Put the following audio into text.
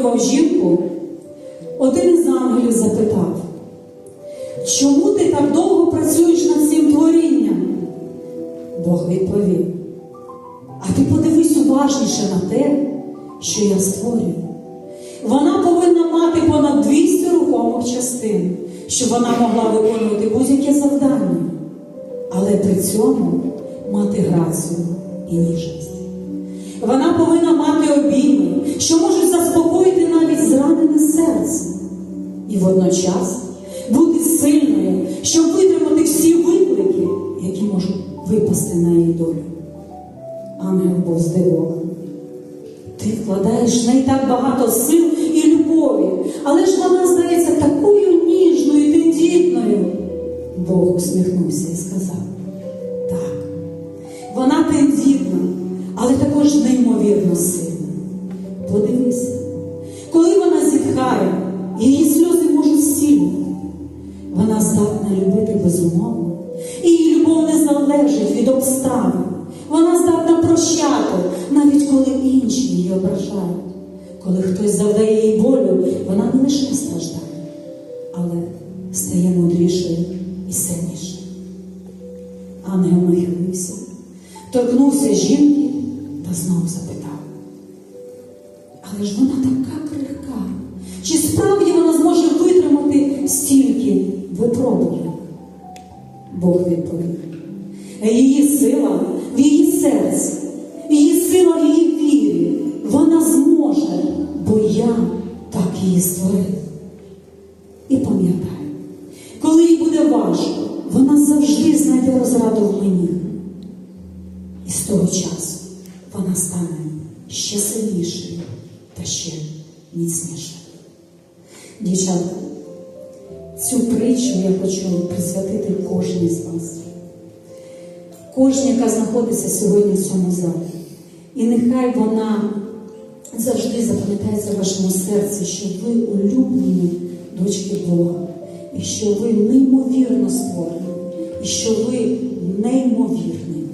створював жінку, один із ангелів запитав, чому ти так довго працюєш над цим творінням? Бог відповів, а ти подивись уважніше на те, що я створюю. Вона повинна мати понад 200 рухомих частин, щоб вона могла виконувати будь-яке завдання, але при цьому мати грацію і ніжність. Вона повинна мати обійми, що можуть заспокоїти навіть зранене серце, і водночас бути сильною, щоб витримати всі виклики, які можуть випасти на її долю. Ангел був здивований. Ти вкладаєш в неї так багато сил і любові, але ж вона здається такою ніжною і тендітною. Бог усміхнувся і сказав: але також неймовірно сильна. Подивися, коли вона зітхає, її сльози можуть стілити. Вона здатна любити безумовно, її любов не залежить від обставин. Вона здатна прощати, навіть коли інші її ображають. Коли хтось завдає їй болю, вона не лише страждає, але стає мудрішою і сильнішою. Ангел нахилився, торкнувся жінки знову запитав. Але ж вона така крихка. Чи справді вона зможе витримати стільки випробувань? Бог відповів. Її сила в її серці, її сила в її вірі. Вона зможе, бо я так її створив. І пам'ятай, коли їй буде важко, вона завжди знайде розраду в мені. І з того часу вона стане ще сильнішою та ще міцнішою. Дівчата, цю притчу я хочу присвятити кожній з вас. Кожній, яка знаходиться сьогодні в цьому залі. І нехай вона завжди запам'ятається в вашому серці, що ви улюблені дочки Бога, і що ви неймовірно створені, і що ви неймовірний